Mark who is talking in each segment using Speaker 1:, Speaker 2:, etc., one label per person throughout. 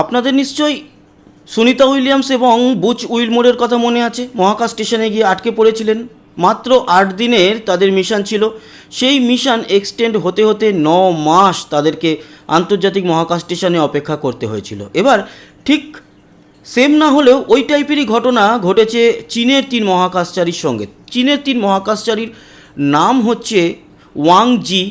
Speaker 1: আপনাদের নিশ্চয়ই সুনিতা উইলিয়ামস এবং বুচ উইলমোরের কথা মনে আছে। মহাকাশ স্টেশনে গিয়ে আটকে পড়েছিলেন। মাত্র আট দিনের তাদের মিশন ছিল। সেই মিশন এক্সটেন্ড হতে হতে ন মাস তাদেরকে আন্তর্জাতিক মহাকাশ স্টেশনে অপেক্ষা করতে হয়েছিল। এবার ঠিক সেম না হলেও ওই টাইপেরই ঘটনা ঘটেছে চীনের তিন মহাকাশচারীর সঙ্গে। চীনের তিন মহাকাশচারীর নাম হচ্ছে ওয়াং জি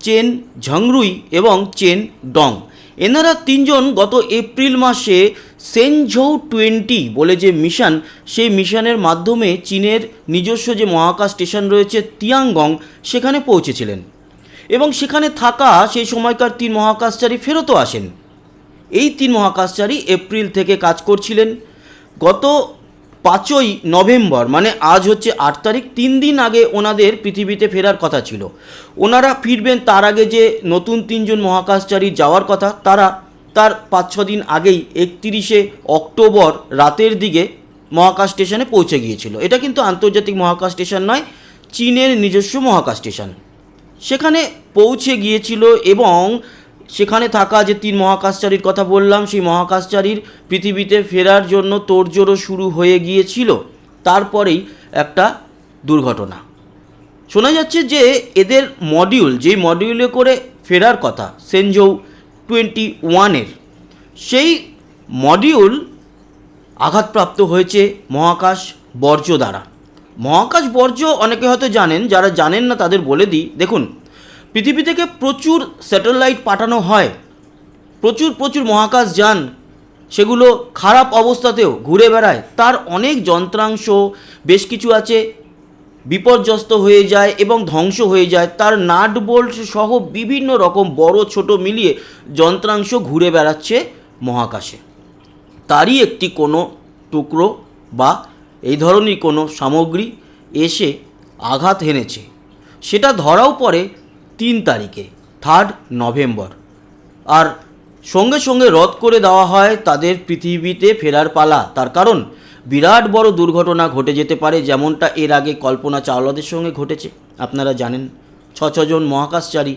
Speaker 1: চেন ঝংরুই এবং চেন ডং। এনারা তিনজন গত এপ্রিল মাসে সেনঝৌ টোয়েন্টি বলে যে মিশন, সেই মিশনের মাধ্যমে চীনের নিজস্ব যে মহাকাশ স্টেশন রয়েছে তিয়াংগং, সেখানে পৌঁছেছিলেন। এবং সেখানে থাকা সেই সময়কার তিন মহাকাশচারী ফেরতও আসেন। এই তিন মহাকাশচারী এপ্রিল থেকে কাজ করছিলেন। গত পাঁচই নভেম্বর মানে আজ হচ্ছে আট তারিখ, তিন দিন আগে ওনাদের পৃথিবীতে ফেরার কথা ছিল। ওনারা ফিরবেন তার আগে যে নতুন তিনজন মহাকাশচারী যাওয়ার কথা, তারা তার পাঁচ ছ দিন আগেই একত্রিশে অক্টোবর রাতের দিকে মহাকাশ স্টেশনে পৌঁছে গিয়েছিল। এটা কিন্তু আন্তর্জাতিক মহাকাশ স্টেশন নয়, চীনের নিজস্ব মহাকাশ স্টেশন। সেখানে পৌঁছে গিয়েছিল এবং সেখানে থাকা যে তিন মহাকাশচারীর কথা বললাম, সেই মহাকাশচারীর পৃথিবীতে ফেরার জন্য তোড়জোড়ো শুরু হয়ে গিয়েছিল। তারপরেই একটা দুর্ঘটনা। শোনা যাচ্ছে যে এদের মডিউল যেই মডিউলে করে ফেরার কথা সেনজৌ টোয়েন্টি ওয়ানের, সেই মডিউল আঘাতপ্রাপ্ত হয়েছে মহাকাশ বর্জ্য দ্বারা। মহাকাশ বর্জ্য অনেকে হয়তো জানেন, যারা জানেন না তাদের বলে দিই। দেখুন পৃথিবী থেকে প্রচুর স্যাটেলাইট পাঠানো হয়। প্রচুর প্রচুর মহাকাশ যান, সেগুলো খারাপ অবস্থাতেও ঘুরে বেড়ায়। তার অনেক যন্ত্রাংশ বেশ কিছু আছে, বিপর্যস্ত হয়ে যায় এবং ধ্বংস হয়ে যায়। তার নাট বোল্ট সহ বিভিন্ন রকম বড়, ছোট মিলিয়ে যন্ত্রাংশ ঘুরে বেড়াচ্ছে মহাকাশে। তারই একটি কোনো টুকরো বা এই ধরনের কোনো সামগ্রী এসে আঘাত হেনেছে। সেটা ধরাও পড়ে তিন তারিখে থার্ড নভেম্বর আর সঙ্গে সঙ্গে রদ করে দেওয়া হয় তাদের পৃথিবীতে ফেরার পালা। তার কারণ, বিরাট বড় দুর্ঘটনা ঘটে যেতে পারে যেমনটা এর আগে কল্পনা চাওলাদের সঙ্গে ঘটেছে। আপনারা জানেন, ছ ছজন মহাকাশচারী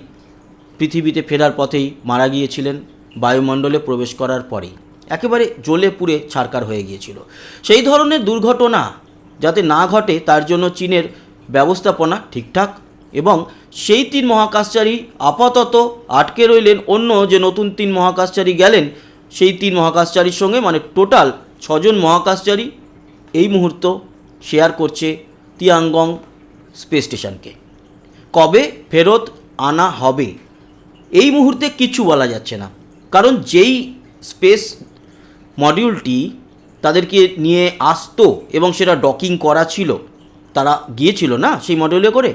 Speaker 1: পৃথিবীতে ফেরার পথেই মারা গিয়েছিলেন, বায়ুমণ্ডলে প্রবেশ করার পরেই। একেবারে জ্বলে পুড়ে ছারকার হয়ে গিয়েছিল। সেই ধরনের দুর্ঘটনা যাতে না ঘটে, তার জন্য চীনের ব্যবস্থাপনা ঠিকঠাক এবং সেই তিন মহাকাশচারী আপাতত আটকে রইলেন। অন্য যে নতুন তিন মহাকাশচারী গেলেন, সেই তিন মহাকাশচারীর সঙ্গে মানে টোটাল ছজন মহাকাশচারী এই মুহূর্ত শেয়ার করছে তিয়াঙ্গং স্পেস স্টেশনকে। কবে ফেরত আনা হবে, এই মুহূর্তে কিছু বলা যাচ্ছে না। কারণ যেই স্পেস মডিউলটি তাদেরকে নিয়ে আসতো এবং সেটা ডকিং করা ছিল, তারা গিয়েছিল না সেই মডিউলে করে?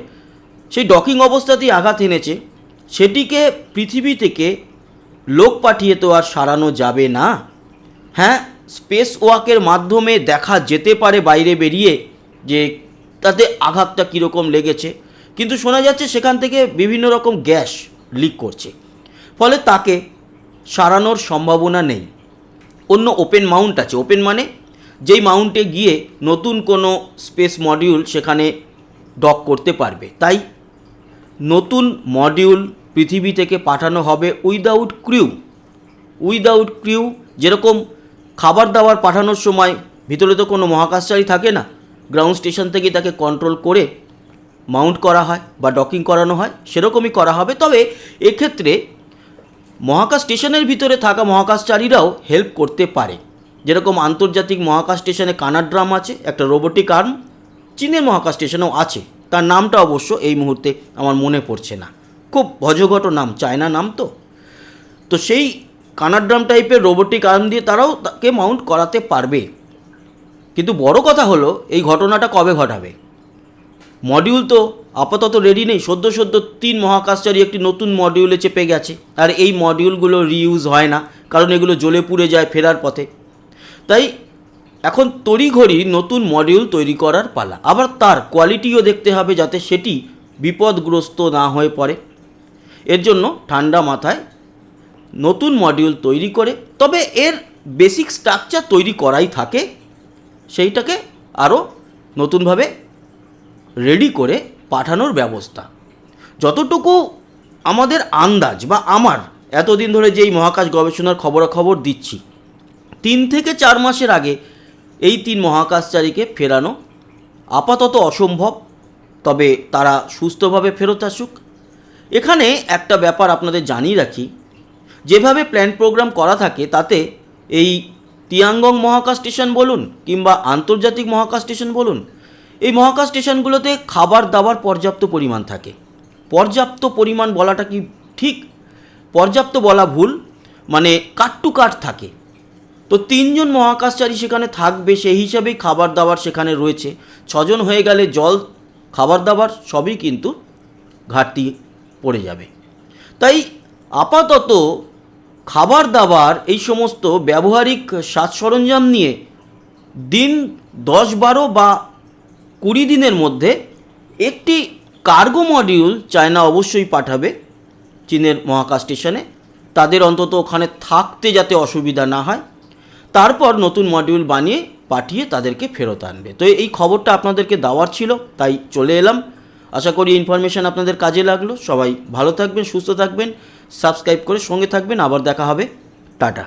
Speaker 1: সেই ডকিং অবস্থাতেই আঘাত এনেছে। সেটিকে পৃথিবী থেকে লোক পাঠিয়ে তো আর সারানো যাবে না। হ্যাঁ স্পেস ওয়াকের মাধ্যমে দেখা যেতে পারে বাইরে বেরিয়ে যে তাতে আঘাতটা কীরকম লেগেছে। কিন্তু শোনা যাচ্ছে সেখান থেকে বিভিন্ন রকম গ্যাস লিক করছে। ফলে তাকে সারানোর সম্ভাবনা নেই। অন্য ওপেন মাউন্ট আছে। ওপেন মানে যেই মাউন্টে গিয়ে নতুন কোনো স্পেস মডিউল সেখানে ডক করতে পারবে। তাই নতুন মডিউল পৃথিবী থেকে পাঠানো হবে উইদাউট ক্রিউ। উইদাউট ক্রিউ যেরকম খাবার দাবার পাঠানোর সময় ভিতরে তো কোনো মহাকাশচারী থাকে না। গ্রাউন্ড স্টেশন থেকে তাকে কন্ট্রোল করে মাউন্ট করা হয় বা ডকিং করানো হয়, সেরকমই করা হবে। তবে এক্ষেত্রে মহাকাশ স্টেশনের ভিতরে থাকা মহাকাশচারীরাও হেল্প করতে পারে। যেরকম আন্তর্জাতিক মহাকাশ স্টেশনে কানাড্রাম আছে, একটা রোবোটিক আর্ম চীনের মহাকাশ স্টেশনেও আছে। তার নামটা অবশ্য এই মুহূর্তে আমার মনে পড়ছে না। খুব ভজঘট নাম, চায়না নাম তো। তো সেই কানাড্রাম টাইপের রোবোটিক আর্ম দিয়ে তারাও তাকে মাউন্ট করাতে পারবে। কিন্তু বড় কথা হলো, এই ঘটনাটা কবে ঘটাবে? মডিউল তো আপাতত রেডি নেই, সদ্য সদ্য তিন মহাকাশচারী একটি নতুন মডিউলে চেপে গেছে। আর এই মডিউলগুলো রিইউজ হয় না, কারণ এগুলো জ্বলে পুড়ে যায় ফেরার পথে। তাই এখন তড়িঘড়ি নতুন মডিউল তৈরি করার পালা। আবার তার কোয়ালিটিও দেখতে হবে যাতে সেটি বিপদগ্রস্ত না হয়ে পড়ে। এর জন্য ঠান্ডা মাথায় নতুন মডিউল তৈরি করে, তবে এর বেসিক স্ট্রাকচার তৈরি করাই থাকে। সেইটাকে আরও নতুনভাবে রেডি করে পাঠানোর ব্যবস্থা। যতটুকু আমাদের আন্দাজ বা আমার এতদিন ধরে যেই মহাকাশ গবেষণার খবরাখবর দিচ্ছি, তিন থেকে চার মাসের আগে এই তিন মহাকাশচারীকে ফেরানো আপাতত অসম্ভব, তবে তারা সুস্থভাবে ফেরত আসুক। এখানে একটা ব্যাপার আপনাদের জানিয়ে রাখি, যেভাবে প্ল্যান প্রোগ্রাম করা থাকে তাতে এই তিয়াঙ্গং মহাকাশ স্টেশন বলুন কিংবা আন্তর্জাতিক মহাকাশ স্টেশন বলুন, এই মহাকাশ স্টেশনগুলোতে খাবার দাবার পর্যাপ্ত পরিমাণ থাকে। পর্যাপ্ত পরিমাণ বলাটা কি ঠিক? পর্যাপ্ত বলা ভুল মানে কাট টু কাট থাকে। তো তিনজন মহাকাশচারী সেখানে থাকবে, সেই হিসাবেই খাবার দাবার সেখানে রয়েছে। ছজন হয়ে গেলে জল খাবার দাবার সবই কিন্তু ঘাটতি পড়ে যাবে। তাই আপাতত খাবার দাবার এই সমস্ত ব্যবহারিক সাজ সরঞ্জাম নিয়ে দিন দশ বারো বা কুড়ি দিনের মধ্যে একটি কার্গো মডিউল চায়না অবশ্যই পাঠাবে চীনের মহাকাশ স্টেশনে। তাদের অন্তত ওখানে থাকতে যাতে অসুবিধা না হয়। তারপর নতুন মডিউল বানিয়ে পাঠিয়ে তাদেরকে ফেরত আনবে। তো এই খবরটা আপনাদেরকে দেওয়ার ছিল, তাই চলে এলাম। আশা করি ইনফরমেশান আপনাদের কাজে লাগল। সবাই ভালো থাকবেন, সুস্থ থাকবেন সাবস্ক্রাইব করে সঙ্গে থাকবেন। আবার দেখা হবে। টাটা।